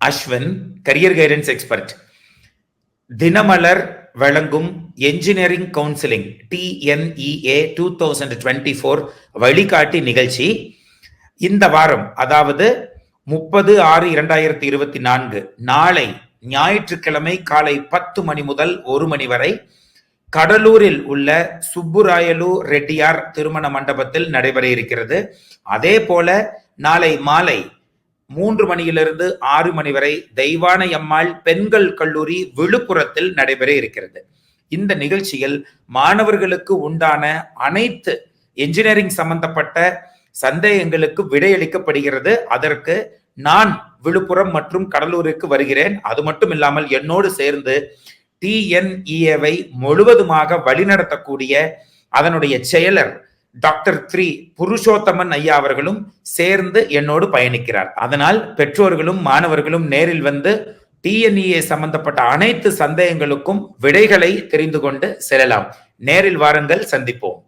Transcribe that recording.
Ashwin career guidance expert Dinamalar வழங்கும் engineering counselling TNEA two thousand twenty four வழிகாட்டி நிகழ்ச்சி. இந்த வாரம் அதாவது முப்பது ஆறு இரண்டாயிரத்தி இருபத்தி நான்கு நாளை ஞாயிற்றுக்கிழமை காலை பத்து மணி முதல் ஒரு மணி வரை கடலூரில் உள்ள சுப்புராயலு ரெட்டியார் திருமண மண்டபத்தில் நடைபெற இருக்கிறது. அதே போல நாளை மாலை மூன்று மணியிலிருந்து ஆறு மணி வரை தெய்வானை அம்மாள் பெண்கள் கல்லூரி விழுப்புரத்தில் நடைபெற இருக்கிறது. இந்த நிகழ்ச்சியில் மாணவர்களுக்கு உண்டான அனைத்து என்ஜினியரிங் சம்பந்தப்பட்ட சந்தேகங்களுக்கு விடையளிக்கப்படுகிறது. அதற்கு நான் விழுப்புரம் மற்றும் கடலூருக்கு வருகிறேன். அது மட்டும் இல்லாமல் என்னோடு சேர்ந்து டிஎன்இஏவை முழுவதுமாக வழிநடத்தக்கூடிய அதனுடைய செயலர் டாக்டர் த்ரீ புருஷோத்தமன் ஐயா அவர்களும் சேர்ந்து என்னோடு பயணிக்கிறார். அதனால் பெற்றோர்களும் மாணவர்களும் நேரில் வந்து டிஎன்இஏ சம்பந்தப்பட்ட அனைத்து சந்தேகங்களுக்கும் விடைகளை தெரிந்து கொண்டு செல்லலாம். நேரில் வாருங்கள் சந்திப்போம்.